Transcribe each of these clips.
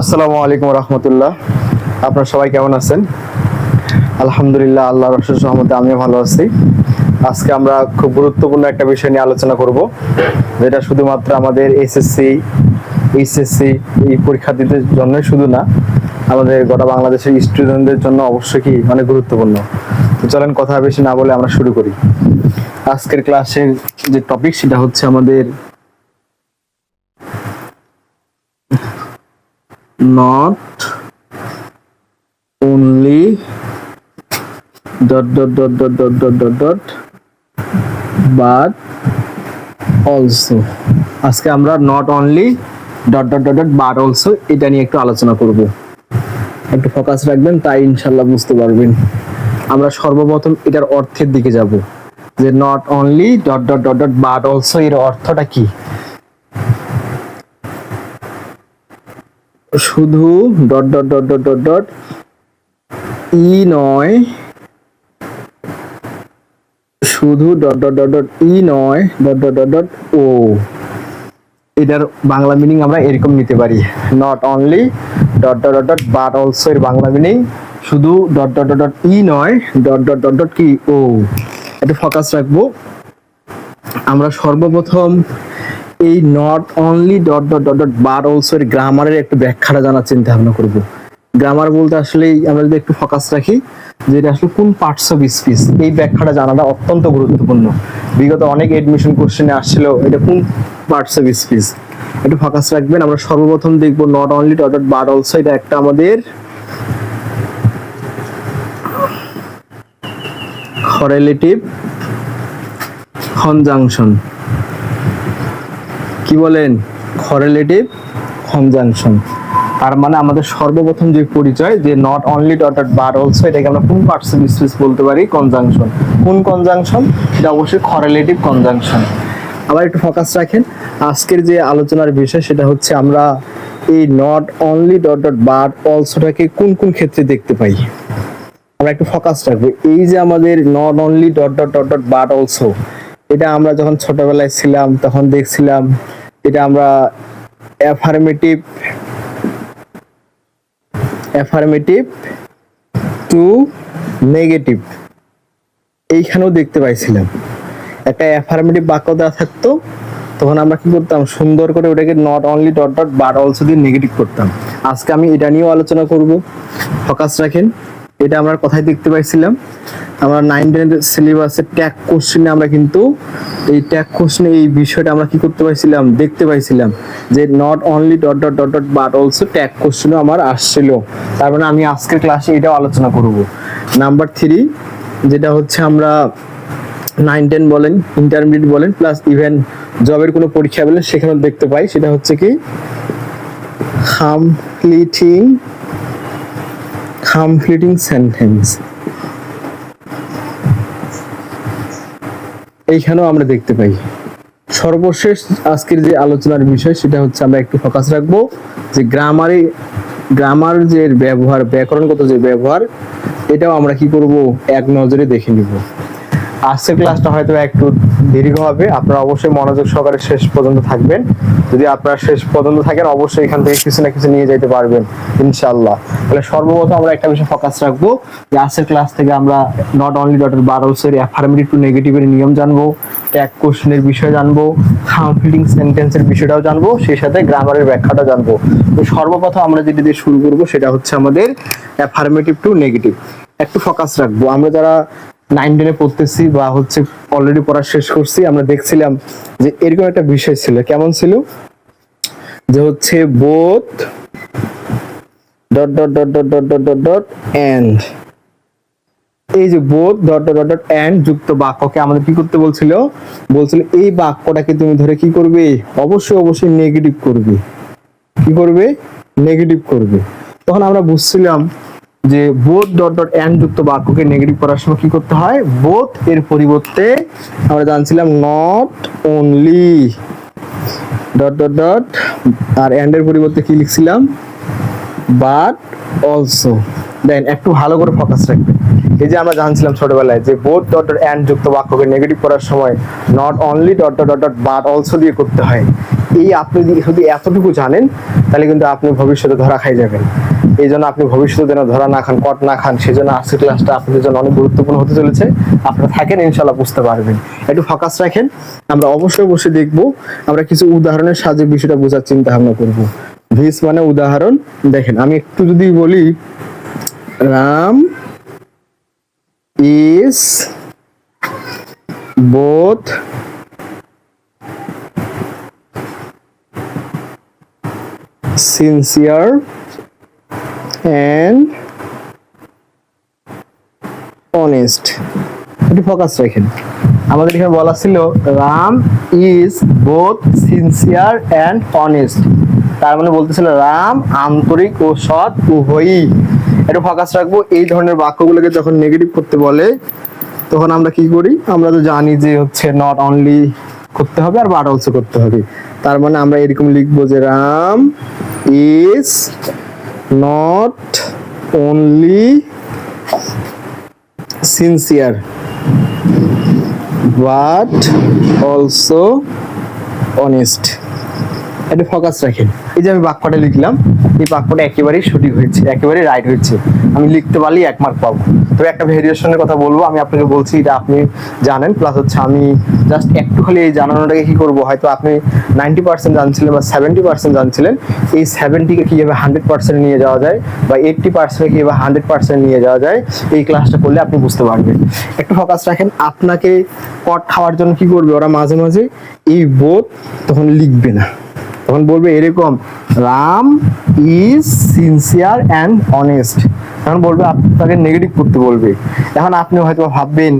আসসালামু আলাইকুম রহমতুল্লাহ। আপনারা সবাই কেমন আছেন? আলহামদুলিল্লাহ আল্লাহ রসুল সহমতে আমিও ভালো আছি। আজকে আমরা খুব গুরুত্বপূর্ণ একটা বিষয় নিয়ে আলোচনা করব, যেটা শুধুমাত্র আমাদের এসএসসি, এইচএসসি এই পরীক্ষার্থীদের জন্যই শুধু না, আমাদের গোটা বাংলাদেশের স্টুডেন্টদের জন্য অবশ্যই কি অনেক গুরুত্বপূর্ণ। তো চলেন কথা বেশি না বলে আমরা শুরু করি। আজকের ক্লাসের যে টপিক সেটা হচ্ছে আমাদের not only dot dot dot dot dot dot dot dot but also আজকে আমরা not only dot dot dot but also এটা নিয়ে একটু আলোচনা করব একটু ফোকাস রাখবেন তাই ইনশাল্লাহ বুঝতে পারবেন আমরা সর্বপ্রথম এটার অর্থের দিকে যাব যে not only dot dot dot dot but also এর অর্থটা কি শুধু dot dot dot dot dot dot ই নয় শুধু ডট ডট ডট ডট ই নয় ডট ডট ডট ডট ও এটার বাংলা মিনিং আমরা এরকম নিতে পারি not only dot dot dot dot but also এর বাংলা মিনিং শুধু ডট ডট ডট ডট ই নয় ডট ডট ডট ডট কি ও একটু ফোকাস রাখব আমরা সর্বপ্রথম এই not only dot dot dot dot but also এর গ্রামারের একটু ব্যাখ্যাটা জানার চিন্তা ভাবনা করব। গ্রামার বলতে আসলে আমরা যদি একটু ফোকাস রাখি যে এটা আসলে কোন পার্টস অফ স্পিচ এই ব্যাখ্যাটা জানাটা অত্যন্ত গুরুত্বপূর্ণ। বিগত অনেক এডমিশন কোশ্চেনে আসছিল এটা কোন পার্টস অফ স্পিচ একটু ফোকাস রাখবেন, আমরা সর্বপ্রথম দেখব not only dot dot but also এটা একটা আমাদের correlative conjunction কি বলেন correlative conjunction তার মানে আমাদের সর্বপ্রথম যে পরিচয়, যে not only dot but also এটাকে আমরা কোন পার্টস অফ স্পিচ বলতে পারি? কনজাংশন কোন কনজাংশন এটা অবশ্যই correlative conjunction আবার একটু ফোকাস রাখেন, আজকের যে আলোচনার বিষয় সেটা হচ্ছে আমরা এই not only dot dot but অলসোটাকে কোন কোন ক্ষেত্রে দেখতে পাই? আমরা একটু ফোকাস রাখব। এই যে আমাদের not only dot dot dot dot but also এটা আমরা যখন ছোটবেলায় ছিলাম, তখন দেখছিলাম এটা আমরা অ্যাফার্মেটিভ অ্যাফার্মেটিভ টু নেগেটিভ এইখানেও দেখতে পাইছিলাম। একটা অ্যাফার্মেটিভ বাক্য দেওয়া থাকতো, তখন আমরা কি করতাম? সুন্দর করে ওটাকে not only dot dot but also দিয়ে নেগেটিভ করতাম। আজকে আমি এটা নিয়েও আলোচনা করব। ফোকাস রাখেন। এটা আমরা কোথায় দেখতে পাইছিলাম? আমরা নাইন টেনের সিলেবাসে ট্যাগ কোশ্চেনে আমরা কিন্তু এই ট্যাগ কোশ্চেনে এই বিষয়টা আমরা কি করতে পাইছিলাম? দেখতে পাইছিলাম যে not only dot dot dot dot but also tag কোশ্চেনও আমার আসছিল। তার মানে আমি আজকের ক্লাসে এটাও আলোচনা করব। নাম্বার থ্রি যেটা হচ্ছে আমরা নাইন টেন বলেন ইন্টারমিডিয়েট বলেন প্লাস ইভেন জবের কোনো পরীক্ষা বলেন, সেখানেও দেখতে পাই। সেটা হচ্ছে কি কমপ্লিটিং কমপ্লিটিং সেন্টেন্স এইখানেও আমরা দেখতে পাই। সর্বশেষ আজকের যে আলোচনার বিষয় সেটা হচ্ছে আমরা একটু ফোকাস রাখব যে গ্রামারে গ্রামার যে ব্যবহার, ব্যাকরণগত যে ব্যবহার, এটাও আমরা কি করব? এক নজরে দেখে নিব। আজকের ক্লাসটা হয়তো একটু দীর্ঘ হবে। আপনারা অবশ্যই মনোযোগ সহকারে শেষ পর্যন্ত থাকবেন। যদি আপনারা শেষ পর্যন্ত থাকেন, অবশ্যই এখান থেকে কিছু না কিছু নিয়ে যেতে পারবেন, ইনশাআল্লাহ। তাহলে সর্বপ্রথম আমরা একটা বিষয় ফোকাস রাখব যে আজকের ক্লাস থেকে আমরা নট অনলি ডটের বারোসের অ্যাফার্মেটিভ টু নেগেটিভের নিয়ম জানব ট্যাগ কোশ্চেনের বিষয় জানব কমপ্লিটিং সেন্টেন্সের বিষয়টাও জানব, সেই সাথে গ্রামারের ব্যাখ্যাটা জানব। তো সর্বপ্রথম আমরা যেটি দিয়ে শুরু করব, সেটা হচ্ছে আমাদের অ্যাফার্মেটিভ টু নেগেটিভ একটু ফোকাস রাখব। আমরা যারা নাইন টেনে পড়তেছি বা হচ্ছে অলরেডি পড়া শেষ করছি আমরা দেখছিলাম যে এরকম একটা বিষয় ছিল কেমন ছিল যে হচ্ছে both dot dot dot dot dot dot dot dot এই যে dot dot dot dot and যুক্ত বাক্যকে আমাদের কি করতে বলছিল বলছিল এই বাক্যটাকে তুমি ধরে কি করবে অবশ্যই অবশ্যই নেগেটিভ করবে কি করবে নেগেটিভ করবে তখন আমরা বুঝছিলাম যে বোথ ডট ডট এন্ড যুক্ত বাক্যকে নেগেটিভ করার সময় কি করতে হয়? বোথ এর পরিবর্তে আমরা জানছিলাম not only dot dot dot R and এর পরিবর্তে কি লিখছিলাম? বাট অলসো দেন একটু ভালো করে ফোকাস রাখবেন এই যে আমরা জানছিলাম ছোটবেলায় যে বোথ ডট ডট এন্ড যুক্ত বাক্যকে নেগেটিভ করার সময় not only dot dot dot but also দিয়ে করতে হয়। এই আপনি যদি এতটুকু জানেন, তাহলে কিন্তু আপনি ভবিষ্যতে ধরা খাই যাবেন। এই জন্য আপনি ভবিষ্যতে যেন ধরা না খান, কট না খান, সেই জন্য আজকের ক্লাসটা আপনাদের জন্য অনেক গুরুত্বপূর্ণ হতে চলেছে। আপনারা থাকেন ইনশাল্লাহ বুঝতে পারবেন। একটু ফোকাস রাখেন। আমরা অবশ্যই অবশ্যই দেখব, আমরা কিছু উদাহরণের সাহায্যে বিষয়টা বোঝার চিন্তা ভাবনা করব। ভিস মানে উদাহরণ। দেখেন, আমি একটু যদি বলি, Ram is both sincere and honest. একটু ফোকাস রাখেন। আমাদের এখানে বলা ছিল, Ram is both sincere and honest তার মানে বলতেছিল, রাম আন্তরিক ও সৎ উভয়ই। একটু ফোকাস রাখব, এই ধরনের বাক্যগুলোকে যখন নেগেটিভ করতে বলে, তখন আমরা কি করি? আমরা তো জানি যে হচ্ছে নট অনলি করতে হবে আর বাট অলসো করতে হবে। তার মানে আমরা এরকম লিখব যে Ram is not only sincere but also honest এটা ফোকাস রাখেন। এই যে আমি বাক্যটা লিখলাম, এই বাক্যটা একেবারেই সঠিক হয়েছে, একেবারেই রাইট হয়েছে। আমি লিখতে পারলেই এক মার্ক পাবো। তবে একটা ভেরিয়েশনের কথা বলব, আমি আপনাকে বলছি এটা আপনি জানেন প্লাস হচ্ছে আমি জাস্ট একটু খালি এই জানানোটাকে কি করব, হয়তো আপনি নাইনটি পার্সেন্ট জানছিলেন বা সেভেন্টি পার্সেন্ট জানছিলেন, এই সেভেন্টিকে কীভাবে হান্ড্রেড পার্সেন্ট নিয়ে যাওয়া যায় বা এইটটি পার্সেন্ট কীভাবে হান্ড্রেড পার্সেন্ট নিয়ে যাওয়া যায়, এই ক্লাসটা করলে আপনি বুঝতে পারবেন। একটু ফোকাস রাখেন, আপনাকে কট খাওয়ার জন্য কি করবে ওরা মাঝে মাঝে, এই বোধ তখন লিখবে না। তখন বলবে এরকম, Ram is sincere and honest তখন বলবে আপনাকে নেগেটিভ করতে বলবে। এখন আপনি হয়তো ভাববেন,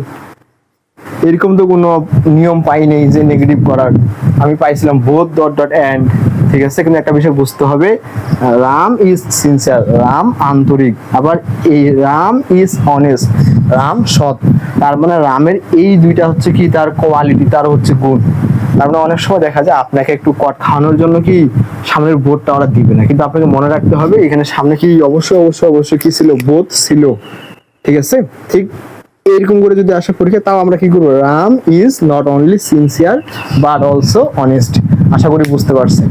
এরকম তো কোনো নিয়ম পাই নেই যে নেগেটিভ করার। আমি পাইছিলাম বোধ ডট ডট অ্যান্ড ঠিক আছে, কিন্তু একটা বিষয় বুঝতে হবে, রাম ইজ সিনসিয়ার রাম আন্তরিক, আবার এই রাম ইজ অনেস্ট রাম সৎ। তার মানে রামের এই দুইটা হচ্ছে কি? তার কোয়ালিটি তার হচ্ছে গুণ। তার মানে অনেক সময় দেখা যায় আপনাকে একটু কট খাওয়ানোর জন্য কি সামনের বোধটা ওরা দিবে না। কিন্তু আপনাকে মনে রাখতে হবে, এখানে সামনে কি অবশ্যই অবশ্যই অবশ্যই কি ছিল? বোধ ছিল। ঠিক আছে? ঠিক এরকম করে যদি আসে পরীক্ষা তাও আমরা কি করব? Ram is not only sincere but also honest আশা করি বুঝতে পারছেন।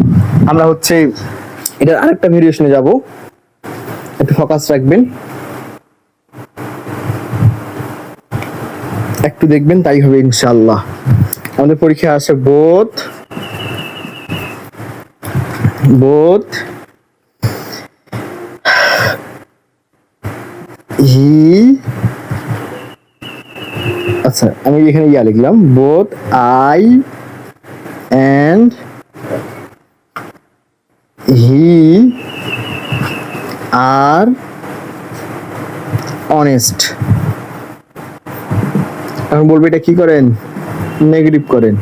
আমরা হচ্ছে এটার আরেকটা ভেরিয়েশনে যাব। একটু ফোকাস রাখবেন। একটু দেখবেন, তাই হবে ইনশাআল্লাহ। আমাদের পরীক্ষা আছে বোধ বোধ হি আচ্ছা আমি এখানে ইয়া লিখলাম both I, and he, are, honest. এখন বলব এটা কি করেন? নেগেটিভ করেন।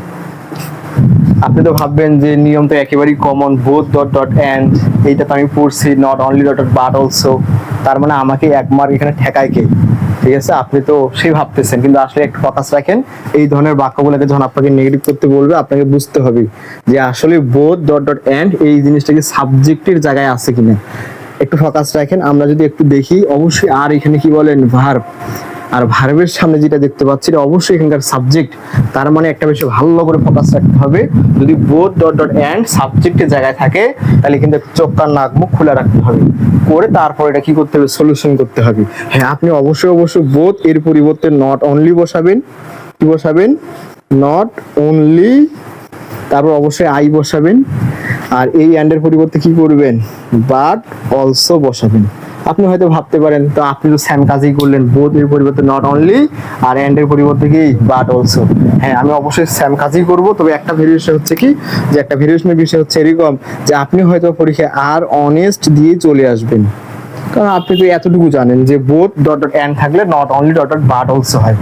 আপনি তো ভাববেন যে নিয়ম তো একেবারেই common both dot dot and এইটা তো আমি পড়ছি not only dot dot but also তার মানে আমাকে এক মার্ক এখানে ঠেকায় কে? ঠিক আছে? আপনি তো সেই ভাবতেছেন, কিন্তু আসলে একটু ফোকাস রাখেন, এই ধরনের বাক্যগুলোকে যখন আপনাকে নেগেটিভ করতে বলবে, আপনাকে বুঝতে হবে যে আসলে বোথ ডট ডট অ্যান্ড এই জিনিসটা কি সাবজেক্টের জায়গায় আছে কিনা। একটু ফোকাস রাখেন, আমরা যদি একটু দেখি, অবশ্যই আর এখানে কি বলেন? ভার্ব আর ভার্বের সামনে যেটা দেখতে পাচ্ছি, এটা অবশ্যই এখানকার সাবজেক্ট তার মানে একটা বেশি ভালো করে ফোকাস রাখতে হবে। যদি বোথ ডট ডট অ্যান্ড সাবজেক্টের জায়গায় থাকে, তাহলে কিন্তু চোখ, কান, নাক, মুখ খোলা রাখতে হবে। করে তারপর এটা কি করতে হবে? সলিউশন করতে হবে। হ্যাঁ আপনি অবশ্যই অবশ্যই বোথ এর পরিবর্তে নট অনলি বসাবেন। কি বসাবেন? নট অনলি তারপর অবশ্যই আই বসাবেন। আর এই অ্যান্ডের পরিবর্তে কি করবেন? বাট অলসো বসাবেন। আপনি হয়তো ভাবতে পারেন, তো আপনি তো সেম কাজই করলেন বোধ এর পরিবর্তে নট অনলি আর এন্ড এর পরিবর্তে কি বাট অলসো হ্যাঁ আমি অবশ্যই সেম কাজই করব, তবে একটা ভেরিয়েশন হচ্ছে কি, যে একটা ভেরিয়েশনের বিষয় হচ্ছে এরকম, যে আপনি হয়তো পরীক্ষায় আর অনেস্ট দিয়ে চলে আসবেন। কারণ আপনি তো এতটুকু জানেন যে বোধ ডট ডট এন্ড থাকলে not only dot dot but also হয়।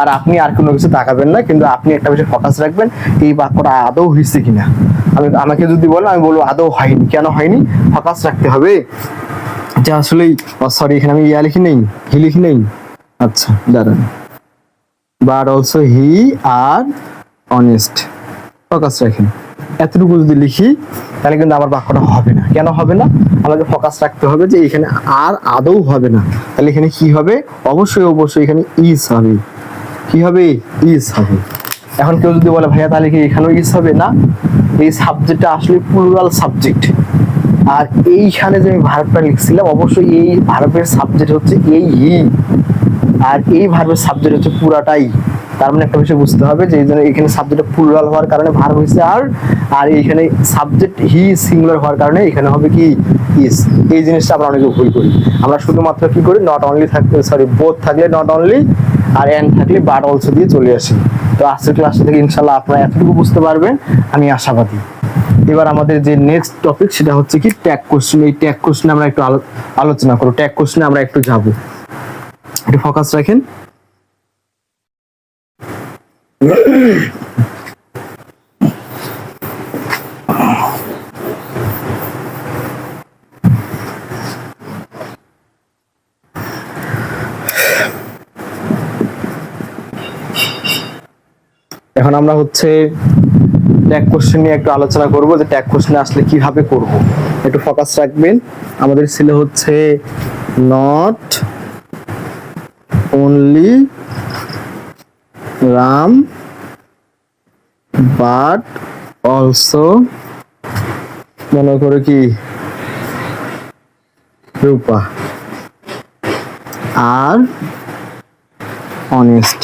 আর আপনি আর কোনো কিছু তাকাবেন না, কিন্তু আপনি একটা বিষয় ফোকাস রাখবেন, এই বাক্যটা আদৌ হয়েছে কিনা। আমি, আমাকে যদি বলো আমি বলব আদৌ হয়নি। কেন হয়নি? ফোকাস রাখতে হবে। যে আসলেই সরি এখানে আমি ইয়া লিখি নেই, হি লিখি নেই? আচ্ছা দাঁড়ান। But also he are honest focus রাখেন। এতটুকু যদি লিখি, তাহলে কিন্তু আমার বাক্যটা হবে না। কেন হবে না? আমাকে ফোকাস রাখতে হবে যে এখানে আর আদৌ হবে না। তাহলে এখানে কি হবে? অবশ্যই অবশ্যই এখানে ইস হবে। কি হবে? ইজ হবে। এখন কেউ যদি বলে, ভাইয়া, তাহলে কি এখানেও ইস হবে না? এই সাবজেক্টটা আসলে প্লুরাল সাবজেক্ট আর এইখানে যে আমি ভার্বটা লিখছিলাম, অবশ্যই এই ভার্বের সাবজেক্ট হচ্ছে এই হি। আর এই ভার্বের সাবজেক্ট হচ্ছে পুরাটাই। তার মানে একটা বিষয় বুঝতে হবে যে এখানে সাবজেক্টটা প্লুরাল হওয়ার কারণে ভার্ব হয়েছে আর আর এইখানে সাবজেক্ট হি সিঙ্গুলার হওয়ার কারণে এখানে হবে কি ইস এই জিনিসটা আমরা অনেকে ভুল করি। আমরা শুধুমাত্র কি করি? নট অনলি থাকলে সরি বোথ থাকলে নট অনলি আর এন থাকলে বাট অলসো দিয়ে চলে আসি। তো আজকের ক্লাসটা থেকে ইনশাল্লাহ আপনারা এতটুকু বুঝতে পারবেন। আমি আশাবাদী। এবার আমাদের যে নেক্সট টপিক সেটা হচ্ছে কি ট্যাগ কোশ্চেন এই ট্যাগ কোশ্চেন আমরা একটু আলো- আলোচনা করব। ট্যাগ কোশ্চেনে আমরা একটু যাব। একটু ফোকাস রাখেন। এখন আমরা হচ্ছে ট্যাগ কোশ্চেন নিয়ে একটু আলোচনা করব যে ট্যাগ কোশ্চেন আসলে কীভাবে করব। একটু ফোকাস রাখবেন। আমাদের ছিল হচ্ছে not only Ram but also মনে করো কি? রূপা। আর অনেস্ট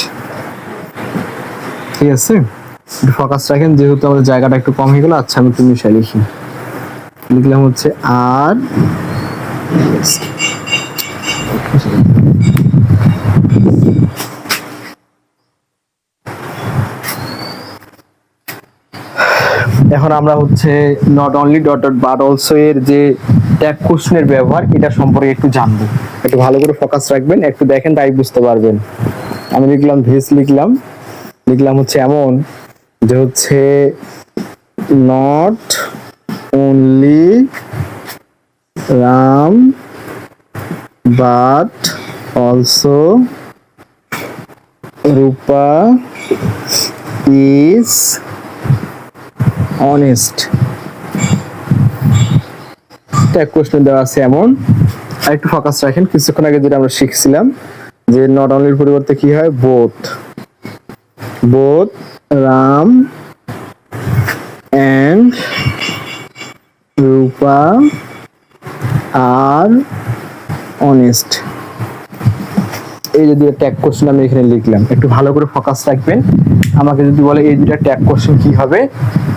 ঠিক আছে? ফোকাস রাখেন, যেহেতু আমাদের জায়গাটা একটু কম হয়ে গেল আচ্ছা আমি একটু মিশাই লিখি। লিখলাম হচ্ছে আর এখন আমরা হচ্ছে not only dot dot but also এর যে ট্যাগ কোশ্চেনের ব্যবহার, এটা সম্পর্কে একটু জানব। একটু ভালো করে ফোকাস রাখবেন, একটু দেখেন তাই বুঝতে পারবেন। আমি লিখলাম ভেস লিখলাম। লিখলাম হচ্ছে এমন। যে হচ্ছে not only Ram but also Rupa is honest tag question দেওয়া আছে এমন। আর একটু ফোকাস রাখেন। কিছুক্ষণ আগে যেটা আমরা শিখছিলাম, যে নট অনলির পরিবর্তে কি হয়? Both both Ram and Rupa are honest এই যে দুটো ট্যাগ কোশ্চেন আমি এখানে লিখলাম। একটু ভালো করে ফোকাস রাখবেন। আমাকে যদি বলে এই দুটো ট্যাগ কোশ্চেন কি হবে,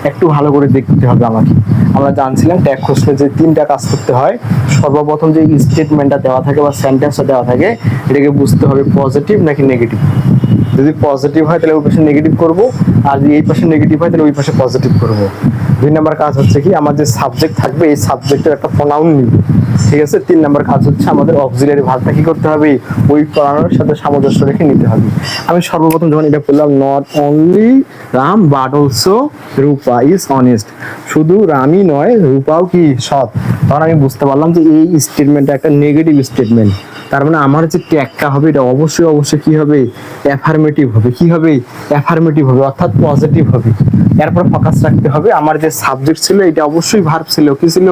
একটু ভালো করে দেখতে হবে আমাকে। আমরা জানছিলাম ট্যাগ কোশ্চেনে যে তিনটা কাজ করতে হয়। সর্বপ্রথম যে স্টেটমেন্টটা দেওয়া থাকে বা সেন্টেন্সটা দেওয়া থাকে, এটাকে বুঝতে হবে পজিটিভ নাকি নেগেটিভ যদি পজিটিভ হয়, তাহলে ওই পাশে নেগেটিভ করব। আর যদি এই পাশে নেগেটিভ হয়, তাহলে ওই পাশে পজিটিভ করব। দুই নাম্বার কাজ হচ্ছে কি, আমার যে সাবজেক্ট থাকবে, এই সাবজেক্টের একটা প্রোনাউন নিব। ঠিক আছে? তিন নাম্বার কাজ হচ্ছে আমাদের অক্সিলারি ভার্বটা কি করতে হবে? ওই প্রোনাউনের সাথে সামঞ্জস্য রেখে নিতে হবে। আমি সর্বপ্রথম যখন এটা বললাম not only Ram but also Rupa is honest শুধু রামই নয়, রূপাও কি সৎ? তখন আমি বুঝতে পারলাম যে এই স্টেটমেন্টটা একটা নেগেটিভ স্টেটমেন্ট তার মানে আমার যে ট্যাগটা হবে, এটা অবশ্যই অবশ্যই কি হবে? অ্যাফার্মেটিভ হবে। কি হবে? অ্যাফার্মেটিভ হবে, অর্থাৎ পজিটিভ হবে। এরপর ফোকাস রাখতে হবে। আমার যে সাবজেক্ট ছিল, এটা অবশ্যই ভার্ব ছিল। কি ছিল?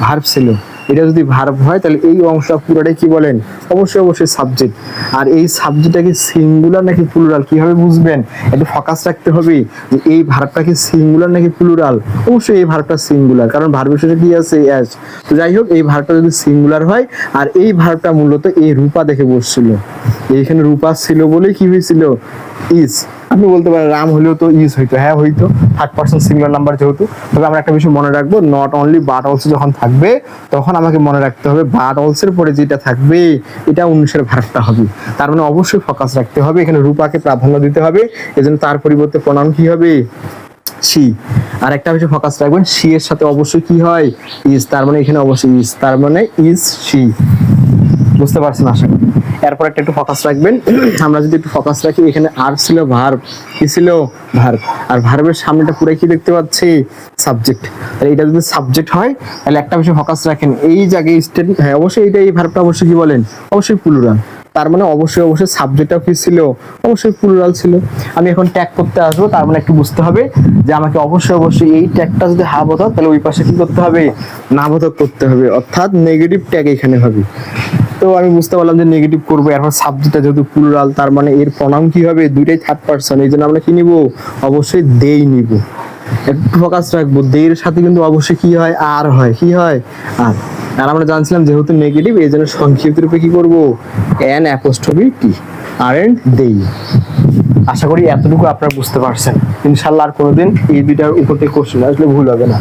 ভার্ব ছিল। এটা যদি ভার্ব হয়, তাহলে এই অংশটা পুরোটাই কি বলেন? অবশ্যই অবশ্যই সাবজেক্ট আর এই সাবজেক্টটা কি সিঙ্গুলার নাকি প্লুরাল কীভাবে বুঝবেন? একটু ফোকাস রাখতে হবে যে এই ভার্বটা কি সিঙ্গুলার নাকি প্লুরাল অবশ্যই এই ভার্বটা সিঙ্গুলার কারণ ভার্বের সাথে কি আছে? অ্যাজ তো যাই হোক, এই ভার্বটা যদি সিঙ্গুলার হয়, আর এই ভার্বটা মূলত এই রূপা দেখে বসছিল। এইখানে রূপা ছিল বলেই কি হয়েছিল? ইজ আপনি বলতে পারেন রাম হলেও তো ইজ হইতো হ্যাঁ হইতো থার্ড পার্সন সিঙ্গুলার নাম্বার যেহেতু। তবে আমরা একটা বিষয় মনে রাখব নট অনলি বাট অলসো যখন থাকবে, তখন আমাকে মনে রাখতে হবে বাট অলসের পরে যেটা থাকবে, এটা উনিশের ভার্বটা হবে। তার মানে অবশ্যই ফোকাস রাখতে হবে, এখানে রূপাকে প্রাধান্য দিতে হবে, এজন্য তার পরিবর্তে প্রণাম কি হবে? সি। আর একটা বিষয় ফোকাস রাখবেন, সি এর সাথে অবশ্যই কি হয়? ইজ তার মানে এখানে অবশ্যই ইজ তার মানে ইজ সি বুঝতে পারছেন আশা করি। এরপর একটা একটু ফোকাস রাখবেন। আমরা যদি একটু ফোকাস রাখি, এখানে আর ছিল ভার্ব কি ছিল ভার্ব আর ভার্বের সামনেটা পুরো কি দেখতে পাচ্ছি? সাবজেক্ট তাহলে এটা যদি সাবজেক্ট হয়, তাহলে একটা বিষয় ফোকাস রাখেন। এই জায়গায় স্টেট হ্যাঁ অবশ্যই এটা এই ভার্বটা অবশ্যই কি বলেন? অবশ্যই প্লুরাল তার মানে অবশ্যই অবশ্যই সাবজেক্টটাও কি ছিল? অবশ্যই প্লুরাল ছিল। আমি এখন ট্যাগ করতে আসব, তার মানে একটু বুঝতে হবে যে আমাকে অবশ্যই অবশ্যই এই ট্যাগটা যদি হা বোধক তাহলে ওই পাশে কি করতে হবে? না বোধক করতে হবে। অর্থাৎ নেগেটিভ ট্যাগ এখানে হবে। তো আমি বুঝতে পারলাম যে নেগেটিভ করব। এখন সাবজেক্টটা যেহেতু প্লুরাল তার মানে এর প্রণাম কি হবে? দুইটাই থার্ড পারসন এই জন্য আমরা কি নিব? অবশ্যই দেই নিব। একটু ফোকাস রাখব। দের সাথে কিন্তু অবশ্যই কি হয়? আর হয়। কি হয়? আর। আর আমরা জানছিলাম যেহেতু নেগেটিভ এই জন্য সংক্ষিপ্ত রূপে কি করব? এন অ্যাপোস্ট্রফি টি আর এন্ড দেই আশা করি এতটুকু আপনারা বুঝতে পারছেন। ইনশাল্লাহ আর কোনোদিন এই দুইটার উপর থেকে কোশ্চেন আসলে ভুল হবে না।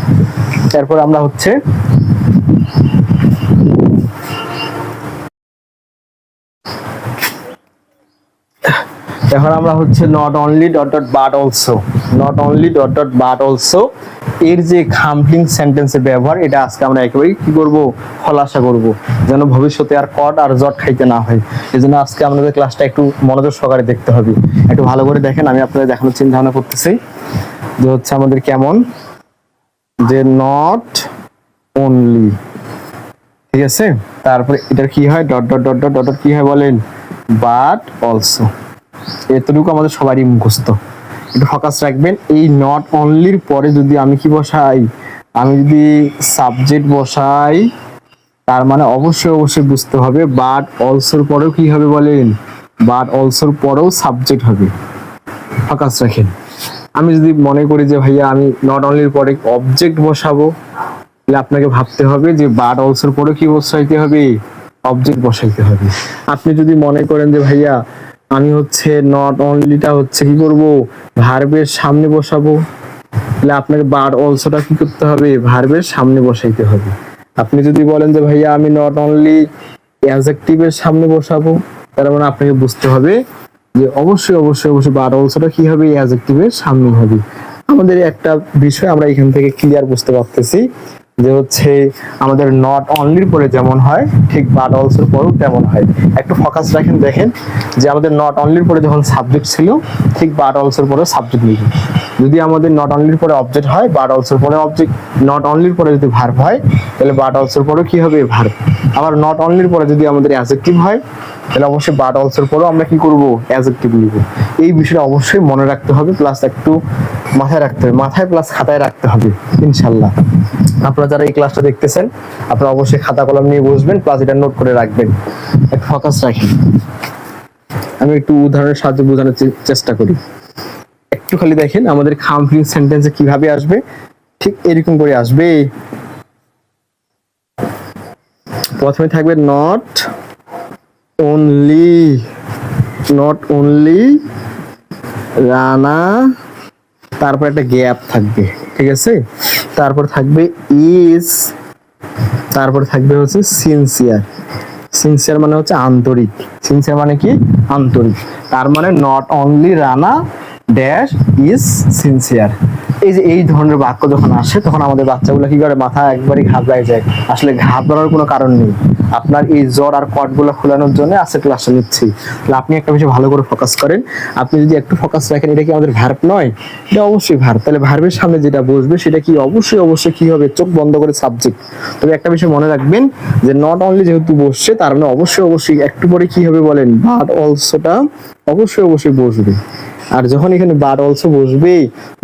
তারপর আমরা হচ্ছে এখন আমরা হচ্ছে not only dot dot but also not only dot dot but also এর যে খামপ্লিং সেন্টেন্সের ব্যবহার, এটা আজকে আমরা একেবারে কি করব? খোলাসা করব, যেন ভবিষ্যতে আর কট আর জট খাইতে না হয়। এই জন্য আজকে আমাদের ক্লাসটা একটু মনোযোগ সহকারে দেখতে হবে। একটু ভালো করে দেখেন, আমি আপনাদের দেখানোর চিন্তা ভাবনা করতেছি যে হচ্ছে আমাদের কেমন? যে নট অনলি ঠিক আছে? তারপরে এটার কি হয়? Dot dot dot dot dot কি হয় বলেন? বাট অলসো এতটুকু আমাদের সবারই মুখস্থ। একটু ফোকাস রাখবেন। এই নট অনলির পরে যদি আমি কি বসাই? আমি যদি সাবজেক্ট বসাই, তার মানে অবশ্যই অবশ্যই বুঝতে হবে বাট অলসোর পরেও কি হবে বলেন? বাট অলসোর পরেও সাবজেক্ট হবে। ফোকাস রাখেন। আমি যদি মনে করি যে, ভাইয়া, আমি নট অনলির পরে অবজেক্ট বসাবো, তাহলে আপনাকে ভাবতে হবে যে বাট অলসোর পরে কি বসাইতে হবে? অবজেক্ট বসাইতে হবে। আপনি যদি মনে করেন যে, ভাইয়া আমি হচ্ছে নট অনলিটা হচ্ছে কি করব? ভার্বের সামনে বসাবো। তাহলে আপনাকে বার অলসোটা কি করতে হবে? ভার্বের সামনে বসাইতে হবে। আপনি যদি বলেন যে, ভাইয়া, আমি নট অনলি অ্যাডজেক্টিভের সামনে বসাবো তার মানে আপনাকে বুঝতে হবে যে অবশ্যই অবশ্যই অবশ্যই বার অলসোটা কি হবে? অ্যাডজেক্টিভের সামনে হবে। আমাদের একটা বিষয় আমরা এখান থেকে ক্লিয়ার বুঝতে পারতেছি। যে হচ্ছে আমাদের নট অনলির পরে যেমন হয়, ঠিক বাট অলসোর পরেও তেমন হয়। একটু ফোকাস রাখেন, দেখেন যে আমাদের নট অনলির পরে যখন সাবজেক্ট ছিল, ঠিক বাট অলসোর পরে সাবজেক্ট লিখি যদি আমাদের নট অনলির পরে অবজেক্ট হয় বাট অলসোর পরে অবজেক্ট নট অনলির পরে যদি ভার্ব হয়, তাহলে বাট অলসোর পরে কি হবে? ভার্ব আবার নট অনলির পরে যদি আমাদের অ্যাজেক্টিভ হয় তাহলে অবশ্যই বাট অলসোর পরেও আমরা কি করব? অ্যাজেক্টিভ লিখব এই বিষয়টা অবশ্যই মনে রাখতে হবে প্লাস একটু মাথায় রাখতে হবে। মাথায় প্লাস খাতায় রাখতে হবে ইনশাল্লাহ আপনারা যারা এই ক্লাসটা দেখতেছেন, আপনারা অবশ্যই খাতা কলম নিয়ে বসবেন প্লাস এটা নোট করে রাখবেন। একটু ফোকাস রাখেন। আমি একটু উদাহরণের সাহায্যে বোঝানোর চেষ্টা করি। একটু খালি দেখেন আমাদের খামফিং সেন্টেন্সে কীভাবে আসবে? ঠিক এরকম করে আসবে। প্রথমে থাকবে not only not only Rana, তারপর একটা গ্যাপ থাকবে, ঠিক আছে? তারপর থাকবে ইজ তারপর থাকবে হচ্ছে সিনসিয়ার সিনসিয়ার মানে হচ্ছে আন্তরিক সিনসিয়ার মানে কি? আন্তরিক, তার মানে not only Rana dash is sincere এই যে এই ধরনের বাক্য যখন আসে, তখন আমাদের বাচ্চাগুলো কি করে? মাথা একবারই ঘাবড়ায় যায়। আসলে ঘাবড়ানোর কোনো কারণ নেই। আপনার এই জ্বর আর কটগুলো খোলানোর জন্য আজকে ক্লাসটা নিচ্ছি। তাহলে আপনি একটা বিষয় ভালো করে ফোকাস করেন। আপনি যদি একটু ফোকাস রাখেন, এটা কি আমাদের ভার্ব নয়? এটা অবশ্যই ভার্ব তাহলে ভার্বের সামনে যেটা বসবে, সেটা কি? অবশ্যই অবশ্যই কি হবে? চোখ বন্ধ করে সাবজেক্ট তবে একটা বিষয় মনে রাখবেন যে নট অনলি যেহেতু বসছে, তার মানে অবশ্যই অবশ্যই একটু পরে কি হবে বলেন? বাট অলসোটা অবশ্যই অবশ্যই বসবে। আর যখন এখানে বাট অলসো বসবে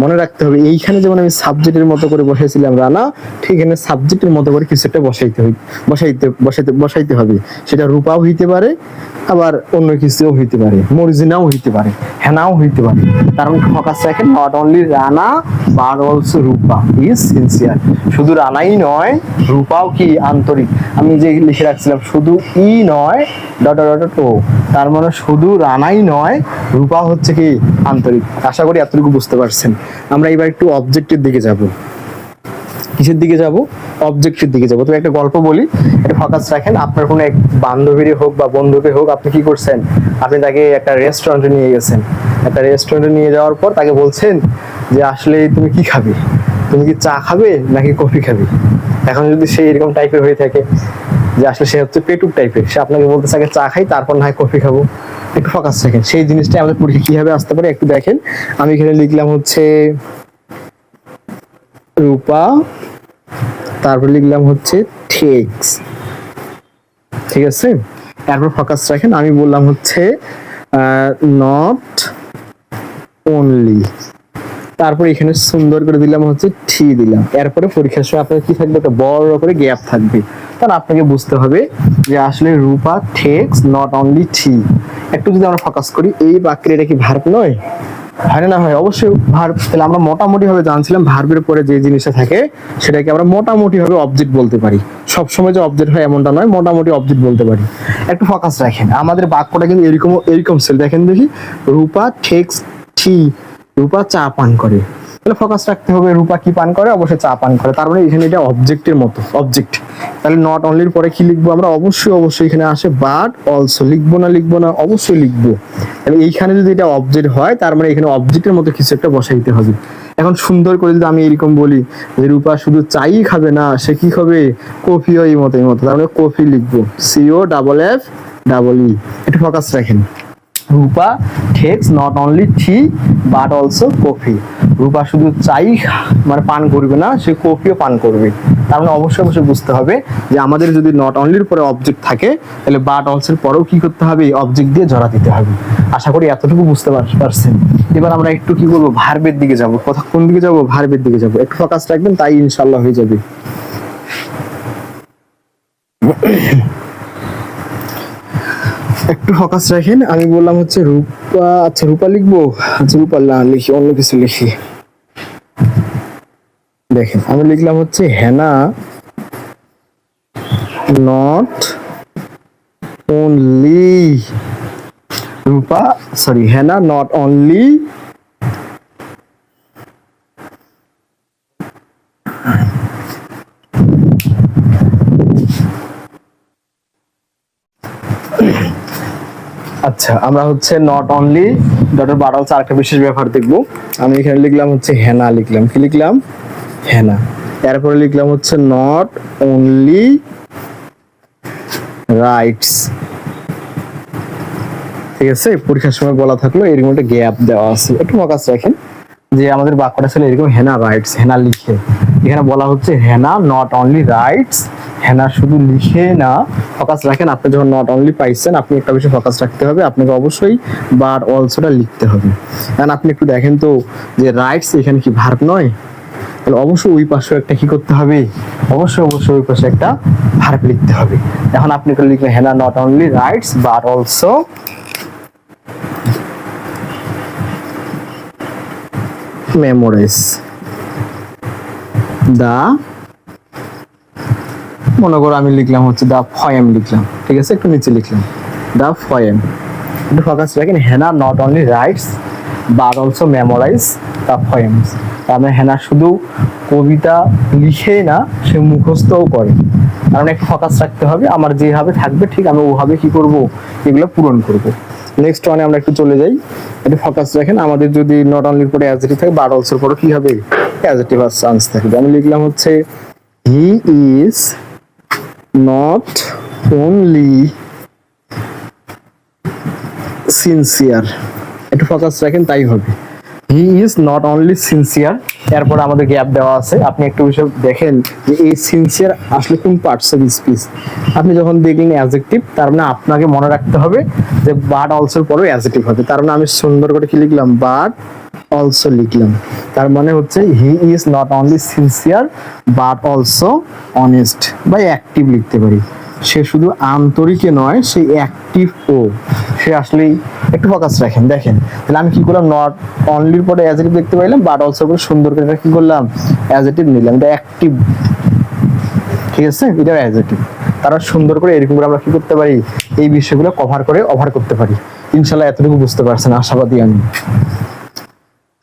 মনে রাখতে হবে, এইখানে যেমন আমি সাবজেক্টের মতো করে বসাইছিলাম রানা, ঠিক এখানে সাবজেক্টের মতো করে কিছু একটা বসাইতে হই, বসাইতে বসাইতে বসাইতে হবে। সেটা রূপাও হইতে পারে, আবার অন্য কিছুও হইতে পারে, মর্জিনাও হইতে পারে, হেনাও হইতে পারে। কারণ ফোকাস রাখেন not only Rana but also Rupa is sincere শুধু রানাই নয়, রূপাও কি আন্তরিক। আমি যে লিখে রাখছিলাম, শুধু ই নয় ডট ডট ও। তার মানে শুধু রানাই নয়, রূপা হচ্ছে কি আন্তরিক। আশা করি এতটুকু বুঝতে পারছেন। আমরা এবার একটু অবজেক্টের দিকে যাব। কিসের দিকে যাব? অবজেক্টের দিকে যাব। তো একটা গল্প বলি, একটা ফোকাস রাখেন। আপনার কোনো এক বান্ধবীরই হোক বা বন্ধুকে হোক, আপনি কি করছেন? আপনি তাকে একটা রেস্টুরেন্টে নিয়ে গেছেন। একটা রেস্টুরেন্টে নিয়ে যাওয়ার পর তাকে বলছেন যে, আসলে তুমি কি খাবে? তুমি কি চা খাবে নাকি কফি খাবে? এখন যদি সে এরকম টাইপের হয়ে থাকে যে, আসলে সে হচ্ছে পেটুক টাইপের সে আপনাকে বলতেছে, আগে চা খাই, তারপর না হয় কফি খাব। একটু ফোকাস রাখেন। সেই জিনিসটা আমাদের পরীক্ষা কীভাবে আসতে পারে একটু দেখেন। আমি এখানে লিখলাম হচ্ছে রূপা, তারপর লিখলাম হচ্ছে ঠেক্স ঠিক আছে? তারপর ফোকাস রাখেন। আমি বললাম হচ্ছে নট অনলি তারপর এখানে সুন্দর করে দিলাম হচ্ছে ঠি দিলাম। এরপরে পরীক্ষার সময় আপনার কি থাকবে? একটা বড় করে গ্যাপ থাকবে। কারণ আপনাকে বুঝতে হবে যে আসলে রূপা টেক্স নট অনলি ঠি একটু যদি আমরা ফোকাস করি, এই বাক্যের এটা কি ভার্ব নয়? হয় না হয়? অবশ্যই ভার্ব তাহলে আমরা মোটামুটি ভাবে জানছিলাম ভার্বের পরে যে জিনিসটা থাকে, সেটাকে আমরা মোটামুটি ভাবে অবজেক্ট বলতে পারি। সব সময় যে অবজেক্ট হয় এমনটা নয়, মোটামুটি অবজেক্ট বলতে পারি। একটু ফোকাস রাখেন। আমাদের বাক্যটা কিন্তু এরকম এরকম ছিল দেখেন দেখি। রূপা টেক্স টি রূপা চা পান করে। তাহলে ফোকাস রাখতে হবে রূপা কি পান করে, অবশ্যই চা পান করে। তার মানে এখানে এটা অবজেক্টের মতো অবজেক্ট তাহলে নট অনলির পরে কি লিখব আমরা? অবশ্যই অবশ্যই এখানে আসে বাট অলসো লিখব না লিখব না, অবশ্যই লিখব। তাহলে এইখানে যদি এটা অবজেক্ট হয়, তার মানে এখানে অবজেক্টের মতো কিছু একটা বসাইতে হবে। এখন সুন্দর করে যদি আমি এরকম বলি যে রূপা শুধু চাই খাবে না, সে কি খাবে? কফিও এই মতো এই মতো। তার মানে কফি লিখব। C O double F double E একটু ফোকাস রাখেন। Rupa takes not only tea but also coffee Rupa শুধু চাই মানে পান করবে না, সে কফিও পান করবে। তার মানে অবশ্যই অবশ্যই বুঝতে হবে যে আমাদের যদি নট অনলির পরে অবজেক্ট থাকে, তাহলে বাট অলসোর পরেও কি করতে হবে? এই অবজেক্ট দিয়ে জড়া দিতে হবে। আশা করি এতটুকু বুঝতে পার- পারছেন। এবার আমরা একটু কি করব ভার্বের দিকে যাব। কথা কোন দিকে যাব? ভার্বের দিকে যাব। একটু ফোকাস রাখবেন, তাই ইনশাল্লাহ হয়ে যাবে। একটু ফোকাস রাখেন। আমি বললাম হচ্ছে রূপা আচ্ছা রূপা লিখব? আচ্ছা রূপা, না, লিখি, অন্য কিছু লিখি। দেখেন, আমি লিখলাম হচ্ছে Hena not only Rupa sorry Hena not only আচ্ছা আমরা হচ্ছে নট অনলি ডটের বাড়াল আরেকটা বিশেষ ব্যাপার দেখব। আমি এখানে লিখলাম হচ্ছে হেনা লিখলাম। কি লিখলাম? হেনা। এরপরে লিখলাম হচ্ছে নট অনলি রাইটস ঠিক আছে? পরীক্ষার সময় বলা থাকল এরকম একটা গ্যাপ দেওয়া আছে। একটু ফোকাস রাখেন যে আমাদের বাক্যটা ছিল এরকম হেনা রাইটস হেনা লিখে। এখানে বলা হচ্ছে Hena not only writes Hena শুধু লিখে না ফোকাস রাখেন। আপনি যখন নট অনলি পাইছেন, আপনি একটা বিষয় ফোকাস রাখতে হবে। আপনাকে অবশ্যই বার অলসোটা লিখতে হবে। কারণ আপনি একটু দেখেন তো যে রাইটস এখানে কি ভার্ব নয়? তাহলে অবশ্যই ওই পাশে একটা কি করতে হবে? অবশ্যই অবশ্যই ওই পাশে একটা ভার্ব লিখতে হবে। এখন আপনি করে লিখবেন Hena not only writes but also memorize the মনে করো আমি লিখলাম হচ্ছে দা ফয়েম লিখলাম, ঠিক আছে? একটু নিচে লিখলাম। দা ফয়েম একটু ফোকাস রাখেন Hena not only writes but also memorize the poems তার মানে হেনা শুধু কবিতা লিখে না, সে মুখস্থও করে। কারণ একটু ফোকাস রাখতে হবে, আমার যেভাবে থাকবে ঠিক আমি ওভাবে কি করব, এগুলো পূরণ করব। নেক্সট ওয়ানে আমরা একটু চলে যাই। একটু ফোকাস রাখেন, আমাদের যদি নট অনলির পরে অ্যাজেটিভ থাকে বাট অলসোর পরে কি হবে? অ্যাজেটিভ আর চান্স থাকবে আমি লিখলাম হচ্ছে he is not only sincere একটু ফোকাস রাখেন তাই হবে। He is not only sincere এরপর আমাদের গ্যাপ দেওয়া আছে। আপনি একটু বিষয় দেখেন যে এই সিনসিয়ার আসলে কোন পার্টস অফ স্পিচ আপনি যখন দেখলেন অ্যাজেক্টিভ তার মানে আপনাকে মনে রাখতে হবে যে বাট অলসোর পরেও অ্যাজেক্টিভ হবে। তার মানে আমি সুন্দর করে কি লিখলাম? বাট অলসো লিখলাম। তার মানে হচ্ছে he is not only sincere but also honest বা অ্যাক্টিভ লিখতে পারি। সে শুধু আন্তরিকে নয়, সে অ্যাক্টিভ ও। সে আসলেই একটু ফোকাস রাখেন, দেখেন। তাহলে আমি কি করলাম? নট অনলির পরে অ্যাজেটিভ দেখতে পাইলাম বাট অলসো করে সুন্দর করে কি করলাম? অ্যাজেটিভ নিলাম। এটা অ্যাক্টিভ ঠিক আছে? এটা অ্যাজেটিভ তারা সুন্দর করে এরকম করে আমরা কি করতে পারি? এই বিষয়গুলো কভার করে ওভার করতে পারি। ইনশাল্লাহ এতটুকু বুঝতে পারছেন, আশাবাদী আমি।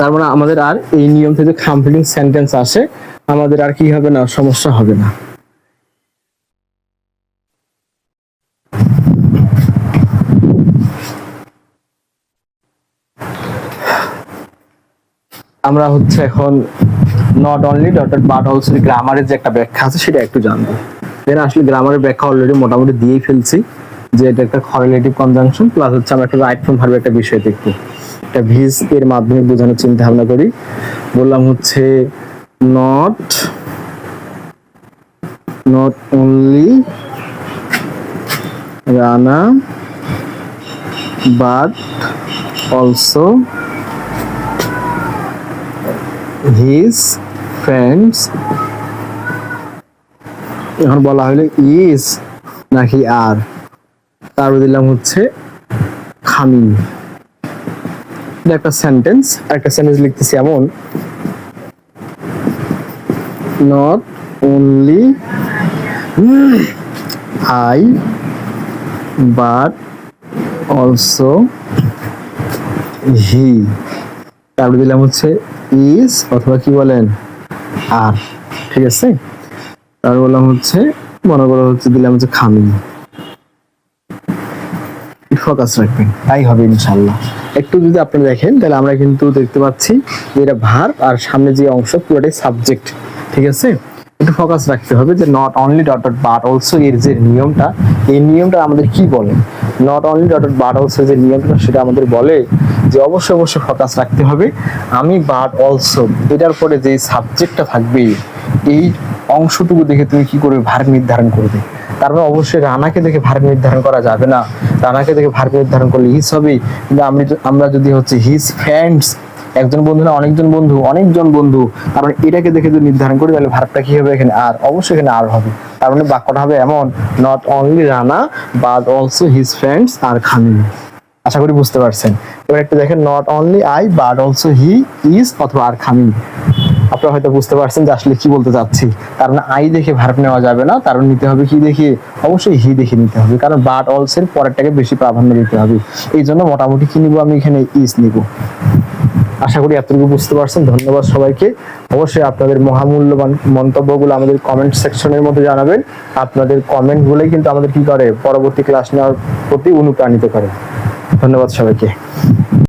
তার মানে আমাদের আর এই নিয়ম থেকে কমপ্লিটিং সেন্টেন্স আসে, আমাদের আর কি হবে না, সমস্যা হবে না। আমরা হচ্ছে এখন not only dotted but also গ্রামারের যে একটা ব্যাখ্যা আছে, সেটা একটু জানব। দেন আসলে গ্রামারের ব্যাখ্যা অলরেডি মোটামুটি দিয়েই ফেলছি যে এটা একটা করেলেটিভ কনজাংশন প্লাস হচ্ছে আমরা একটা রাইট ফ্রম ভার্বের একটা বিষয় দেখব। একটা ভিজ এর মাধ্যমে বোঝানোর চিন্তা ভাবনা করি। বললাম হচ্ছে not not only Rana but also his friends এখন বলা হলো ইজ নাকি আর তারপর দিলাম হচ্ছে খামিং একটা সেন্টেন্স একটা সেন্টেন্স লিখতেছি এমন। Not only I but also he তারপর দিলাম হচ্ছে ইজ অথবা কি বলেন আর ঠিক আছে? তারপর বললাম হচ্ছে, মনে করো হচ্ছে দিলাম হচ্ছে খামিং ফোকাস রাখবেন, তাই হবে ইনশাল্লাহ একটু যদি আপনি দেখেন, তাহলে আমরা কিন্তু দেখতে পাচ্ছি যে এটা ভার আর সামনে যে অংশ পুরোটাই সাবজেক্ট ঠিক আছে? একটু ফোকাস রাখতে হবে যে not only dot dot but also এর যে নিয়মটা, এই নিয়মটা আমাদের কি বলে? Not only dot dot but also যে নিয়মটা সেটা আমাদের বলে যে অবশ্যই অবশ্যই ফোকাস রাখতে হবে। আমি বাট অলসো এটার পরে যে সাবজেক্টটা থাকবে, এই অংশটুকু দেখে তুমি কি করবে, ভার নির্ধারণ করবে। তার মানে অবশ্যই রানাকে দেখে ভার নির্ধারণ করা যাবে না। রানাকে দেখে ভার নির্ধারণ করলে হিস হবে। কিন্তু আমি আমরা যদি হচ্ছে হিস ফ্রেন্ডস একজন বন্ধু না, অনেকজন বন্ধু অনেকজন বন্ধু কারণ এটাকে দেখে যদি নির্ধারণ করি, তাহলে ভারতটা কি হবে এখানে আর? অবশ্যই এখানে আর হবে। তার মানে বাক্যটা হবে এমন not only Rana but also his friends are coming আশা করি বুঝতে পারছেন। এবার একটু দেখেন not only I but also he is অথবা আর খামিং। আপনারা হয়তো বুঝতে পারছেন যে আসলে কি বলতে চাচ্ছি। কারণ আই দেখে ভার্ব নেওয়া যাবে না কারণ নিতে হবে কি দেখে। অবশ্যই হি দেখে নিতে হবে, কারণ বাট অলসের পরেরটাকে বেশি প্রাধান্য দিতে হবে। এই জন্য মোটামুটি কি নিব আমি এখানে ইজ নিব। আশা করি এতটুকু বুঝতে পারছেন। ধন্যবাদ সবাইকে। অবশ্যই আপনাদের মহামূল্যবান মন্তব্যগুলো আমাদের কমেন্ট সেকশনের মধ্যে জানাবেন। আপনাদের কমেন্ট গুলোই কিন্তু আমাদের কি করে? পরবর্তী ক্লাস নেওয়ার প্রতি অনুপ্রাণিত করে। ধন্যবাদ সবাইকে।